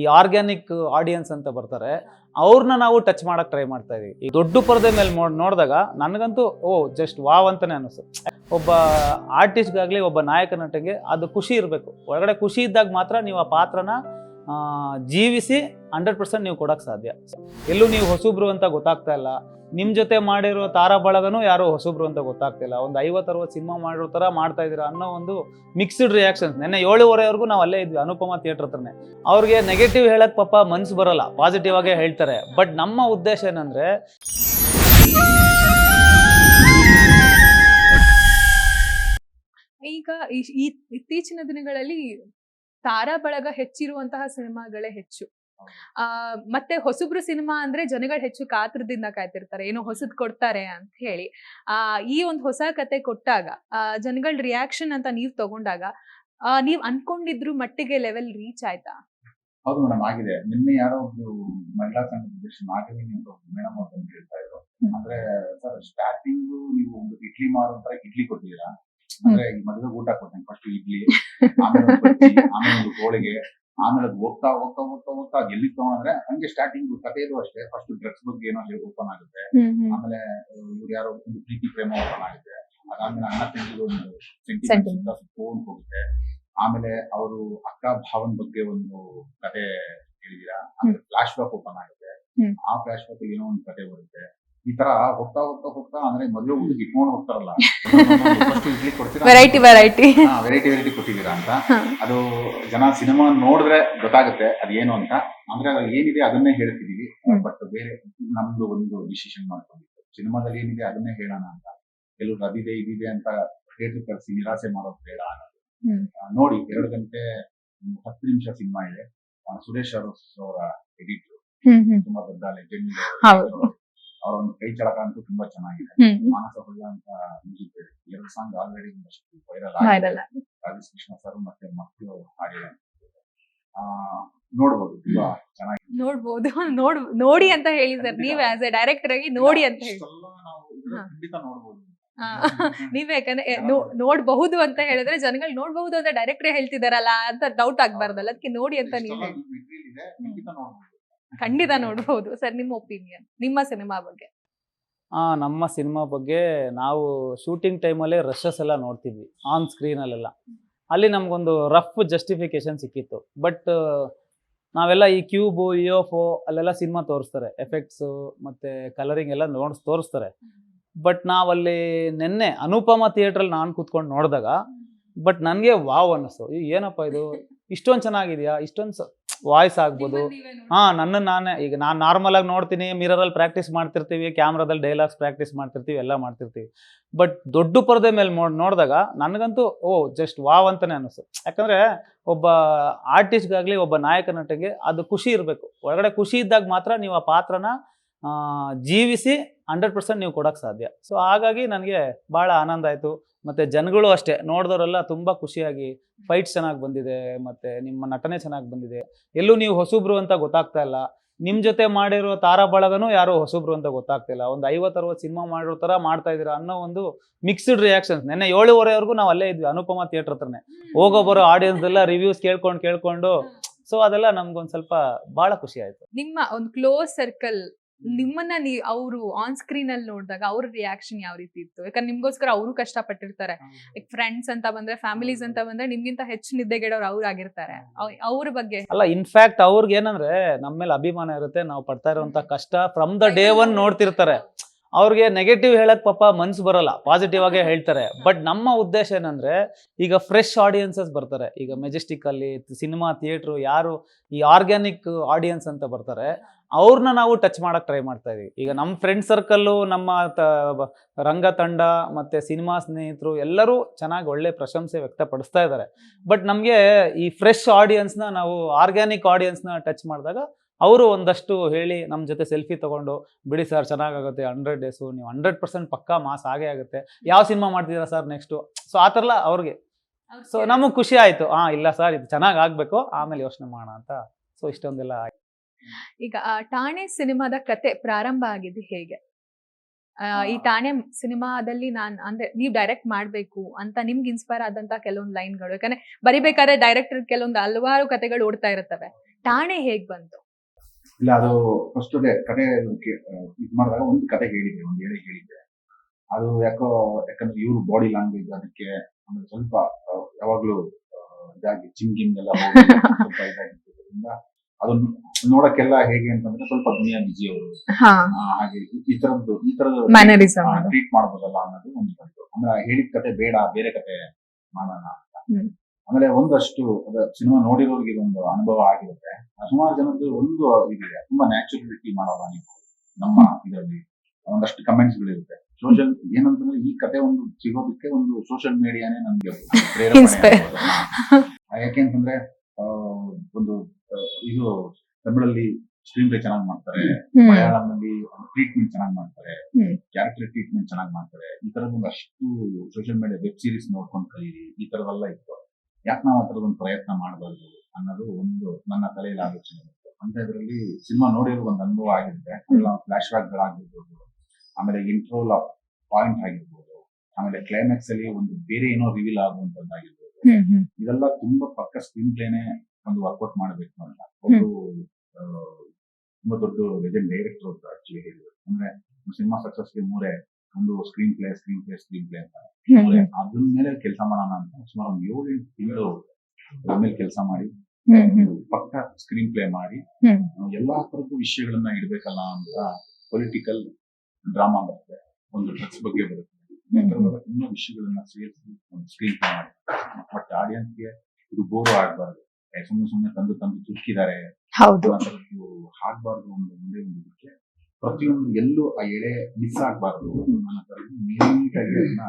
ಈ organic audience ಅಂತ ಬರ್ತಾರೆ ಅವ್ರನ್ನ ನಾವು ಟಚ್ ಮಾಡಕ್ ಟ್ರೈ ಮಾಡ್ತಾ ಇದೀವಿ. ಈ ದೊಡ್ಡ ಪರದೆ ಮೇಲೆ ನೋಡ್ ನೋಡಿದಾಗ ನನಗಂತೂ, ಓ ಜಸ್ಟ್ ವಾವ್ ಅಂತಲೇ ಅನಿಸ್ತು ಒಬ್ಬ ಆರ್ಟಿಸ್ಟ್ಗಾಗಲಿ ಒಬ್ಬ ನಾಯಕ ನಟಗೆ ಅದು ಖುಷಿ ಇರಬೇಕು. ಒಳಗಡೆ ಖುಷಿ ಇದ್ದಾಗ ಮಾತ್ರ ನೀವು ಆ ಪಾತ್ರನ ಜೀವಿಸಿ ಹಂಡ್ರೆಡ್ ಪರ್ಸೆಂಟ್ ನೀವು ಕೊಡಕ್ಕೆ ಸಾಧ್ಯ. ಎಲ್ಲೂ ನೀವು ಹೊಸಬ್ರು ಅಂತ ಗೊತ್ತಾಗ್ತಾ ಇಲ್ಲ. ನಿಮ್ಮ ಜೊತೆ ಮಾಡಿರೋ ತಾರಾ ಬಳಗನೂ ಯಾರೋ ಹೊಸಬ್ರು ಅಂತ ಗೊತ್ತಾಗ್ತಿಲ್ಲ ಒಂದು ಐವತ್ತು ಅರವತ್ತು ಸಿನಿಮಾ ಮಾಡಿರೋ ಥರ ಮಾಡ್ತಾ ಇದ್ದೀರಾ ಅನ್ನೋ ಒಂದು ಮಿಕ್ಸ್ಡ್ ರಿಯಾಕ್ಷನ್ಸ್ ನೆನ್ನೆ ಏಳುವರೆವರೆಗೂ ನಾವು ಅಲ್ಲೇ ಇದ್ವಿ, ಅನುಪಮ ಥಿಯೇಟರ್ ಹತ್ರನೇ. ಅವ್ರಿಗೆ ನೆಗೆಟಿವ್ ಹೇಳಕ್ಕೆ ಪಾಪ ಮನ್ಸು ಬರಲ್ಲ. ಪಾಸಿಟಿವ್ ಆಗೇ ಹೇಳ್ತಾರೆ. ಬಟ್ ನಮ್ಮ ಉದ್ದೇಶ ಏನಂದರೆ, ಈಗ ಈ- ಇತ್ತೀಚಿನ ದಿನಗಳಲ್ಲಿ ತಾರಾ ಬಳಗ ಹೆಚ್ಚಿರುವಂತಹ ಸಿನಿಮಾಗಳೇ ಹೆಚ್ಚು. ಆ ಮತ್ತೆ ಹೊಸಬ್ರು ಸಿನಿಮಾ ಅಂದ್ರೆ ಜನಗಳು ಹೆಚ್ಚು ಕಾತ್ರದಿಂದ ಕಾಯ್ತಿರ್ತಾರೆ. ಏನೋ ಹೊಸದ್ ಕೊಡ್ತಾರೆ ಅಂತ ಹೇಳಿ. ಆ ಈ ಒಂದು ಹೊಸ ಕತೆ ಕೊಟ್ಟಾಗ ಆ ಜನಗಳ ರಿಯಾಕ್ಷನ್ ಅಂತ ನೀವ್ ತಗೊಂಡಾಗ ಆ ನೀವ್ ಅನ್ಕೊಂಡಿದ್ರು ಮಟ್ಟಿಗೆ ಲೆವೆಲ್ ರೀಚ್ ಆಯ್ತಾ? ಹೌದು ಮೇಡಮ್ ಆಗಿದೆ. ನಿನ್ನೆ ಯಾರೋ ಒಂದು ಮಹಿಳಾ ಸಂಘದ ಅಧ್ಯಕ್ಷ ನಾಗವೇಣಿ ಅಂತ ಮೇಡಮ್ ಅಂತ ಹೇಳ್ತಾ ಇದ್ರು. ಅಂದ್ರೆ ಸರ್ ಸ್ಟಾರ್ಟಿಂಗ್ ನೀವು ಒಂದು ಇಡ್ಲಿ ಮಾರುವಂತರ ಇಡ್ಲಿ ಕೊಟ್ಟಿದ್ದೀರಾ ಅಂದ್ರೆ ಮದುವೆ ಊಟ ಕೊಡ್ತೇನೆ ಫಸ್ಟ್ ಇಡ್ಲಿ ಆಮೇಲೆ ಆಮೇಲೆ ಒಂದು ಹೋಳಿಗೆ. ಆಮೇಲೆ ಅದು ಹೋಗ್ತಾ ಹೋಗ್ತಾ ಹೋಗ್ತಾ ಹೋಗ್ತಾ ಅದು ಎಲ್ಲಿ ತಗೊಂಡ್ರೆ ಹಂಗೆ ಸ್ಟಾರ್ಟಿಂಗ್ ಕಥೆಯದು ಅಷ್ಟೇ ಫಸ್ಟ್ ಡ್ರಗ್ಸ್ ಬಗ್ಗೆ ಏನೋ ಹೇಳಿ ಓಪನ್ ಆಗುತ್ತೆ. ಆಮೇಲೆ ಇವ್ರು ಯಾರೋ ಒಂದು ಪ್ರೀತಿ ಪ್ರೇಮ ಓಪನ್ ಆಗುತ್ತೆ ಅದಾದ್ಮೇಲೆ ಅಣ್ಣ ತಂಗಿ ಒಂದು. ಸೆಂಟಿಮೆಂಟ್ ಫೋನ್ ಹೋಗುತ್ತೆ ಆಮೇಲೆ ಅವರು ಅಕ್ಕ ಭಾವನ್ ಬಗ್ಗೆ ಒಂದು ಕತೆ ಹೇಳಿದೀರಾ? ಆಮೇಲೆ ಫ್ಲಾಶ್ ಬ್ಯಾಕ್ ಓಪನ್ ಆಗುತ್ತೆ. ಆ ಫ್ಲಾಶ್ ಬ್ಯಾಕ್ ಏನೋ ಒಂದು ಕತೆ ಬರುತ್ತೆ. ಈ ತರ ಹೋಗ್ತಾ ಹೋಗ್ತಾ ಹೋಗ್ತಾ ಅಂದ್ರೆ ಮೊದಲು ಹುಡುಗಿ ಇಟ್ಕೊಂಡು ಹೋಗ್ತಾರಲ್ಲ. ಫಸ್ಟ್ ಇಡ್ಲಿ ಕೊಡ್ತೀರಾ? ವೆರೈಟಿ ವೆರೈಟಿ ವೆರೈಟಿ ವೆರೈಟಿ ಕೊಟ್ಟಿದ್ದೀರಾ ಅಂತ. ಅದು ಜನ ಸಿನಿಮಾ ನೋಡಿದ್ರೆ ಗೊತ್ತಾಗುತ್ತೆ ಅದೇನು ಅಂತ. ಅಂದ್ರೆ ಅದ್ರಲ್ಲಿ ಏನಿದೆ ಅದನ್ನೇ ಹೇಳ್ತಿದೀವಿ. ಬಟ್ ಬೇರೆ ನಮ್ದು ಒಂದು ಡಿಸಿಷನ್ ಮಾಡ್ಕೊಂಡಿದ್ದು. ಸಿನಿಮಾದಲ್ಲಿ ಏನಿದೆ ಅದನ್ನೇ ಹೇಳೋಣ ಅಂತ. ಕೆಲವ್ರು ಅದಿದೆ ಇದಿದೆ ಅಂತ ಥಿಯೇಟರ್ ಕರೆಸಿ ನಿರಾಸೆ ಮಾಡೋದು ಬೇಡ ಅನ್ನೋದು ನೋಡಿ ಎರಡು ಗಂಟೆ ಹತ್ತು ನಿಮಿಷ ಸಿನಿಮಾ ಇದೆ. ಸುರೇಶ್ ಅರಸ್ ಅವರ ಎಡಿಟರ್ ತುಂಬಾ ದೊಡ್ಡ ಲೆಜೆಂಡ್. ಅವರ ಒಂದು ಕೈ ಚಳಕ ಅಂತೂ ತುಂಬಾ ಚೆನ್ನಾಗಿದೆ. ಮಾನಸ ಹೊಳ್ಳ ಅಂತ ಮ್ಯೂಸಿಕ್ ಎರಡು song already viral Rajesh Krishna sir ಮತ್ತೆ ಮಕ್ಕಳು ಹಾಡಿದ್ದಾರೆ. ನೋಡ್ಬೋದು ತುಂಬಾ ಚೆನ್ನಾಗಿ ನೋಡ್ಬೋದು. ನೋಡ್ ನೋಡಿ ಅಂತ ಹೇಳಿ ಸರ್ ನೀವ್ ಆಸ್ ಎ ಡೈರೆಕ್ಟರ್ ಆಗಿ ನೋಡಿ ಅಂತ ಹೇಳಿ. ಖಂಡಿತ ನೋಡ್ಬೋದು. ನೀವ್ ಯಾಕಂದ್ರೆ ನೋಡ್ಬಹುದು ಅಂತ ಹೇಳಿದ್ರೆ ಜನಗಳು ನೋಡ್ಬಹುದು ಅಂತ ಡೈರೆಕ್ಟರ್ ಹೇಳ್ತಿದಾರಲ್ಲ ಅಂತ ಡೌಟ್ ಆಗ್ಬಾರ್ದಲ್ಲ. ಅದಕ್ಕೆ ನೋಡಿ ಅಂತ ನೀವ್. ಖಂಡಿತ ನೋಡಬಹುದು ಸರ್ ನಿಮ್ಮ ಒಪಿನಿಯನ್ ನಿಮ್ಮ ಸಿನಿಮಾ ಬಗ್ಗೆ? ಆ, ನಮ್ಮ ಸಿನಿಮಾ ಬಗ್ಗೆ ನಾವು ಶೂಟಿಂಗ್ ಟೈಮಲ್ಲೇ ರಶಸ್ ಎಲ್ಲ ನೋಡ್ತಿದ್ವಿ ಆನ್ ಸ್ಕ್ರೀನಲ್ಲೆಲ್ಲ ಅಲ್ಲಿ ನಮಗೊಂದು ರಫ್ ಜಸ್ಟಿಫಿಕೇಶನ್ ಸಿಕ್ಕಿತ್ತು. ಬಟ್ ನಾವೆಲ್ಲ ಈ ಕ್ಯೂಬು ಇಯೋಫೋ ಅಲ್ಲೆಲ್ಲ ಸಿನಿಮಾ ತೋರಿಸ್ತಾರೆ. ಎಫೆಕ್ಟ್ಸು ಮತ್ತು ಕಲರಿಂಗ್ ಎಲ್ಲ ನೋಡ್ ತೋರಿಸ್ತಾರೆ. ಬಟ್ ನಾವಲ್ಲಿ ನಿನ್ನೆ ಅನುಪಮ ಥಿಯೇಟ್ರಲ್ಲಿ ನಾನು ಕೂತ್ಕೊಂಡು ನೋಡಿದಾಗ ಬಟ್ ನನಗೆ ವಾವ್ ಅನ್ನಿಸ್ತು ಏನಪ್ಪ ಇದು? ಇಷ್ಟೊಂದು ಚೆನ್ನಾಗಿದೆಯಾ? ಇಷ್ಟೊಂದು ವಾಯ್ಸ್ ಆಗ್ಬೋದು. ಹಾ ನನ್ನ ನಾನೇ. ಈಗ ನಾನು ನಾರ್ಮಲ್ ಆಗಿ ನೋಡ್ತೀನಿ ಮಿರರಲ್ಲಿ ಪ್ರಾಕ್ಟೀಸ್ ಮಾಡ್ತಿರ್ತೀವಿ ಕ್ಯಾಮ್ರಾದಲ್ಲಿ ಡೈಲಾಗ್ಸ್ ಪ್ರಾಕ್ಟೀಸ್ ಮಾಡ್ತಿರ್ತೀವಿ ಎಲ್ಲ ಮಾಡ್ತಿರ್ತೀವಿ. ಬಟ್ ದೊಡ್ಡ ಪರದೆ ಮೇಲೆ ನೋಡ್ ನೋಡಿದಾಗ ನನಗಂತೂ ಓ ಜಸ್ಟ್ ವಾವ್ ಅಂತಲೇ ಅನಿಸ್ತು ಯಾಕಂದ್ರೆ ಒಬ್ಬ ಆರ್ಟಿಸ್ಟ್ಗಾಗಲಿ ಒಬ್ಬ ನಾಯಕ ನಟಗೆ ಅದು ಖುಷಿ ಇರಬೇಕು. ಒಳಗಡೆ ಖುಷಿ ಇದ್ದಾಗ ಮಾತ್ರ ನೀವು ಆ ಪಾತ್ರನ ಜೀವಿಸಿ ಹಂಡ್ರೆಡ್ ಪರ್ಸೆಂಟ್ ನೀವು ಕೊಡೋಕ್ಕೆ ಸಾಧ್ಯ. ಸೊ ಹಾಗಾಗಿ ನನಗೆ ಭಾಳ ಆನಂದ ಆಯಿತು. ಮತ್ತು ಜನಗಳು ಅಷ್ಟೇ ನೋಡಿದವರೆಲ್ಲ ತುಂಬ ಖುಷಿಯಾಗಿ ಫೈಟ್ ಚೆನ್ನಾಗಿ ಬಂದಿದೆ ಮತ್ತು ನಿಮ್ಮ ನಟನೆ ಚೆನ್ನಾಗಿ ಬಂದಿದೆ. ಎಲ್ಲೂ ನೀವು ಹೊಸಬ್ರು ಅಂತ ಗೊತ್ತಾಗ್ತಾ ಇಲ್ಲ. ನಿಮ್ಮ ಜೊತೆ ಮಾಡಿರೋ ತಾರಾ ಬಳಗನೂ ಯಾರು ಹೊಸಬ್ರು ಅಂತ ಗೊತ್ತಾಗ್ತಿಲ್ಲ ಒಂದು ಐವತ್ತು ಅರವತ್ತು ಸಿನಿಮಾ ಮಾಡಿರೋ ಥರ ಮಾಡ್ತಾ ಇದ್ದೀರಾ ಅನ್ನೋ ಒಂದು ಮಿಕ್ಸ್ಡ್ ರಿಯಾಕ್ಷನ್ಸ್ ನೆನ್ನೆ ಏಳುವರೆವರೆಗೂ ನಾವು ಅಲ್ಲೇ ಇದ್ವಿ ಅನುಪಮ ಥಿಯೇಟರ್ ಹತ್ರನೇ. ಹೋಗೋ ಬರೋ ಆಡಿಯನ್ಸ್ ಎಲ್ಲ ರಿವ್ಯೂಸ್ ಕೇಳ್ಕೊಂಡು ಕೇಳ್ಕೊಂಡು. ಸೊ ಅದೆಲ್ಲ ನಮ್ಗೊಂದು ಸ್ವಲ್ಪ ಭಾಳ ಖುಷಿ ಆಯಿತು. ನಿಮ್ಮ ಒಂದು ಕ್ಲೋಸ್ ಸರ್ಕಲ್ ನಿಮ್ಮನ್ನ ನೀ ಅವರು ಆನ್ ಸ್ಕ್ರೀನ್ ಅಲ್ಲಿ ನೋಡಿದಾಗ ಅವ್ರ ರಿಯಾಕ್ಷನ್ ಯಾವ ರೀತಿ ಇತ್ತು? ಯಾಕಂದ್ರೆ ನಿಮ್ಗೋಸ್ಕರ ಅವರು ಕಷ್ಟಪಟ್ಟಿರ್ತಾರೆ. ಲೈಕ್ ಫ್ರೆಂಡ್ಸ್ ಅಂತ ಬಂದ್ರೆ ಫ್ಯಾಮಿಲೀಸ್ ಅಂತ ಬಂದ್ರೆ ನಿಮ್ಗಿಂತ ಹೆಚ್ಚು ನಿದ್ದೆಗೆಡೋರು ಅವ್ರು ಆಗಿರ್ತಾರೆ. ಅವ್- ಅವ್ರ ಬಗ್ಗೆ ಅಲ್ಲ ಇನ್ಫ್ಯಾಕ್ಟ್ ಅವ್ರಿಗೆ ಏನಂದ್ರೆ ನಮ್ಮ ಮೇಲೆ ಅಭಿಮಾನ ಇರುತ್ತೆ. ನಾವು ಪಡ್ತಾ ಇರುವಂತ ಕಷ್ಟ ಫ್ರಮ್ ದ ಡೇ ಒನ್ ನೋಡ್ತಿರ್ತಾರೆ. ಅವ್ರಿಗೆ ನೆಗೆಟಿವ್ ಹೇಳಕ್ ಪಾಪ ಮನ್ಸು ಬರಲ್ಲ. ಪಾಸಿಟಿವ್ ಆಗೇ ಹೇಳ್ತಾರೆ. ಬಟ್ ನಮ್ಮ ಉದ್ದೇಶ ಏನಂದ್ರೆ ಈಗ ಫ್ರೆಶ್ ಆಡಿಯನ್ಸಸ್ ಬರ್ತಾರೆ. ಈಗ ಮೆಜೆಸ್ಟಿಕ್ ಅಲ್ಲಿ ಸಿನಿಮಾ ಥಿಯೇಟ್ರು ಯಾರು ಈ ಆರ್ಗ್ಯಾನಿಕ್ ಆಡಿಯನ್ಸ್ ಅಂತ ಬರ್ತಾರೆ. ಅವ್ರನ್ನ ನಾವು ಟಚ್ ಮಾಡಕ್ ಟ್ರೈ ಮಾಡ್ತಾ ಇದೀವಿ. ಈಗ ನಮ್ಮ ಫ್ರೆಂಡ್ ಸರ್ಕಲ್ಲು ನಮ್ಮ ತ- ರಂಗ ತಂಡ ಮತ್ತೆ ಸಿನಿಮಾ ಸ್ನೇಹಿತರು ಎಲ್ಲರೂ ಚೆನ್ನಾಗಿ ಒಳ್ಳೆ ಪ್ರಶಂಸೆ ವ್ಯಕ್ತಪಡಿಸ್ತಾ ಇದ್ದಾರೆ ಬಟ್ ನಮಗೆ ಈ ಫ್ರೆಶ್ ಆಡಿಯನ್ಸ್ನ ನಾವು ಆರ್ಗ್ಯಾನಿಕ್ ಆಡಿಯನ್ಸ್ನ ಟಚ್ ಮಾಡಿದಾಗ ಅವರು ಒಂದಷ್ಟು ಹೇಳಿ ನಮ್ಮ ಜೊತೆ ಸೆಲ್ಫಿ ತಗೊಂಡು ಬಿಡಿ ಸರ್ ಚೆನ್ನಾಗಾಗುತ್ತೆ ಹಂಡ್ರೆಡ್ ಡೇಸು ನೀವು ಹಂಡ್ರೆಡ್ ಪರ್ಸೆಂಟ್ ಪಕ್ಕಾ ಮಾಸ್ ಆಗೇ ಆಗುತ್ತೆ. ಯಾವ ಸಿನಿಮಾ ಮಾಡ್ತಿದ್ದೀರಾ ಸರ್ ನೆಕ್ಸ್ಟು ಸೊ ಆ ಥರಲ್ಲ ಅವ್ರಿಗೆ. ಸೊ ನಮಗೆ ಖುಷಿ ಆಯಿತು. ಹಾಂ ಇಲ್ಲ ಸರ್ ಇದು ಚೆನ್ನಾಗಿ ಆಗಬೇಕು ಆಮೇಲೆ ಯೋಚನೆ ಮಾಡೋಣ ಅಂತ. ಸೊ ಇಷ್ಟೊಂದೆಲ್ಲ ಆಯ್ತು. ಈಗ ಆ ಠಾಣೆ ಸಿನಿಮಾದ ಕತೆ ಪ್ರಾರಂಭ ಆಗಿದ್ದು ಹೇಗೆ? ಈ ಠಾಣೆ ಸಿನಿಮಾದಲ್ಲಿ ನಾನ್ ಅಂದ್ರೆ ನೀವ್ ಡೈರೆಕ್ಟ್ ಮಾಡ್ಬೇಕು ಅಂತ ನಿಮ್ಗೆ ಇನ್ಸ್ಪೈರ್ ಆದಂತ ಕೆಲವೊಂದು ಲೈನ್ಗಳು ಯಾಕಂದ್ರೆ ಬರಿಬೇಕಾದ್ರೆ ಡೈರೆಕ್ಟರ್ ಕೆಲವೊಂದು ಹಲವಾರು ಕತೆಗಳು ಓಡ್ತಾ ಇರುತ್ತವೆ. ಠಾಣೆ ಹೇಗ್ ಬಂತು? ಇಲ್ಲ ಅದು ಫಸ್ಟ್ ಡೇ ಕತೆ ಇದು ಮಾಡಿದಾಗ ಒಂದು ಕತೆ ಹೇಳಿದ್ದೆ ಒಂದು ಹೇಳಿ ಹೇಳಿದ್ದೆ. ಅದು ಯಾಕೋ ಯಾಕಂದ್ರೆ ಇವರು ಬಾಡಿ ಲ್ಯಾಂಗ್ವೇಜ್ ಅದಕ್ಕೆ ಆಮೇಲೆ ಸ್ವಲ್ಪ ಯಾವಾಗ್ಲೂ ಇದಾಗಿ ಚಿಂಗಿಂಗ್ ಎಲ್ಲ ಸ್ವಲ್ಪ ಇದಾಗಿದ್ದರಿಂದ ಅದನ್ನ ನೋಡಕ್ಕೆಲ್ಲ ಹೇಗೆ ಅಂತಂದ್ರೆ ಸ್ವಲ್ಪ ದುನಿಯಾ ಬಿಜಿ ಅವರು. ಹಾಗೆ ಈ- ತರದ್ದು ಈ ತರದ ಟ್ರೀಟ್ ಮಾಡ್ಬೋದಲ್ಲ ಅನ್ನೋದು ಒಂದು ಬಂತು. ಅಂದ್ರೆ ಹೇಳಿದ ಕತೆ ಬೇಡ ಬೇರೆ ಕತೆ ಮಾಡೋಣ ಅಂತ. ಆಮೇಲೆ ಒಂದಷ್ಟು ಸಿನಿಮಾ ನೋಡಿರೋರಿಗೆ ಒಂದು ಅನುಭವ ಆಗಿರುತ್ತೆ. ಸುಮಾರು ಜನದ್ದು ಒಂದು ಇದಿದೆ. ತುಂಬಾ ನ್ಯಾಚುರಲಿಟಿ ಮಾಡಲ್ಲ ನೀವು. ನಮ್ಮ ಇದರಲ್ಲಿ ಒಂದಷ್ಟು ಕಮೆಂಟ್ಸ್ ಗಳಿರುತ್ತೆ ಸೋಷಿಯಲ್ ಏನಂತಂದ್ರೆ ಈ ಕತೆ ಒಂದು ಸಿಗೋದಕ್ಕೆ ಒಂದು ಸೋಷಿಯಲ್ ಮೀಡಿಯಾನೇ ನಮ್ಗೆ ಪ್ರೇರಣೆ ಯಾಕೆಂತಂದ್ರೆ ಒಂದು ಇದು ತಮಿಳಲ್ಲಿ ಸ್ಕ್ರೀನ್ ಪ್ಲೇ ಚೆನ್ನಾಗಿ ಮಾಡ್ತಾರೆ. ಮಲಯಾಳಂನಲ್ಲಿ ಟ್ರೀಟ್ಮೆಂಟ್ ಚೆನ್ನಾಗಿ ಮಾಡ್ತಾರೆ. ಕ್ಯಾರೆಕ್ಟರ್ ಟ್ರೀಟ್ಮೆಂಟ್ ಚೆನ್ನಾಗಿ ಮಾಡ್ತಾರೆ. ಈ ತರದ ಅಷ್ಟು ಸೋಷಿಯಲ್ ಮೀಡಿಯಾ ವೆಬ್ ಸೀರೀಸ್ ನೋಡ್ಕೊಂಡು ಕಲೀರಿ. ಈ ತರದೆಲ್ಲ ಇತ್ತು. ಯಾಕೆ ನಾವು ಆ ಒಂದು ಪ್ರಯತ್ನ ಮಾಡಬಾರ್ದು ಅನ್ನೋದು ಒಂದು ನನ್ನ ತಲೆಯಲ್ಲಿ ಆಲೋಚನೆ ಇತ್ತು ಅಂತ ಇದರಲ್ಲಿ ಸಿನಿಮಾ ನೋಡಿರೋ ಒಂದು ಅನುಭವ ಆಗಿರುತ್ತೆ ಫ್ಲಾಶ್ ಬ್ಯಾಕ್ ಗಳಾಗಿರ್ಬೋದು ಆಮೇಲೆ ಇಂಟ್ರೋಲ್ ಪಾಯಿಂಟ್ ಆಗಿರ್ಬೋದು ಆಮೇಲೆ ಕ್ಲೈಮ್ಯಾಕ್ಸ್ ಅಲ್ಲಿ ಒಂದು ಬೇರೆ ಏನೋ ರಿವೀಲ್ ಆಗುವಂತದ್ದಾಗಿರ್ಬೋದು. ಇದೆಲ್ಲ ತುಂಬಾ ಪಕ್ಕ ಸ್ಕ್ರೀನ್ ಪ್ಲೇನೆ ಒಂದು ವರ್ಕೌಟ್ ಮಾಡಬೇಕು ಅಂತ. ಒಂದು ತುಂಬಾ ದೊಡ್ಡ ಲೆಜೆಂಡ್ ಡೈರೆಕ್ಟರ್ ಅಂತ ಆಕ್ಚುಲಿ ಹೇಳಿದ್ರು. ಅಂದ್ರೆ ಸಿನಿಮಾ ಸಕ್ಸಸ್ಗೆ ಮೂರೇ ಒಂದು screen play screen play screen play ಅಂತ ಅದ್ರ ಮೇಲೆ ಕೆಲಸ ಮಾಡೋಣ ಅಂತ. ಸುಮಾರು ಒಂದು ಏಳು ಎಂಟು ತಿಂಗಳು ಆಮೇಲೆ ಮೇಲೆ ಕೆಲಸ ಮಾಡಿ ಪಕ್ಕ ಸ್ಕ್ರೀನ್ ಪ್ಲೇ ಮಾಡಿ ಎಲ್ಲಾ ತರದ್ದು ವಿಷಯಗಳನ್ನ ಇಡ್ಬೇಕಲ್ಲ ಅಂತ ಪೊಲಿಟಿಕಲ್ ಡ್ರಾಮಾ ಬರುತ್ತೆ. ಒಂದು ಡ್ರಗ್ಸ್ ಬಗ್ಗೆ ಬರುತ್ತೆ. ಇನ್ನೂ ವಿಷಯಗಳನ್ನ ಸೇರಿಸಿ ಒಂದು ಸ್ಕ್ರೀನ್ ಪ್ಲೇ ಮಾಡಿ ಬಟ್ ಆಡಿಯನ್ಸ್ಗೆ ಇದು ಬೋರು ಆಗ್ಬಾರ್ದು. ಸುಮ್ಮನೆ ಸುಮ್ಮನೆ ತಂದು ತಂದು ತುರ್ಕಿದ್ದಾರೆ ಹೌದು. ಆಗ್ಬಾರ್ದು ಒಂದು ಮುಂದೆ ಒಂದು ಇದಕ್ಕೆ ಪ್ರತಿಯೊಂದು ಎಲ್ಲೂ ಆ ಎಳೆ ಮಿಸ್ ಆಗ್ಬಾರ್ದು ನನ್ನ ತರ ನೀಟಾಗಿ ಅದನ್ನ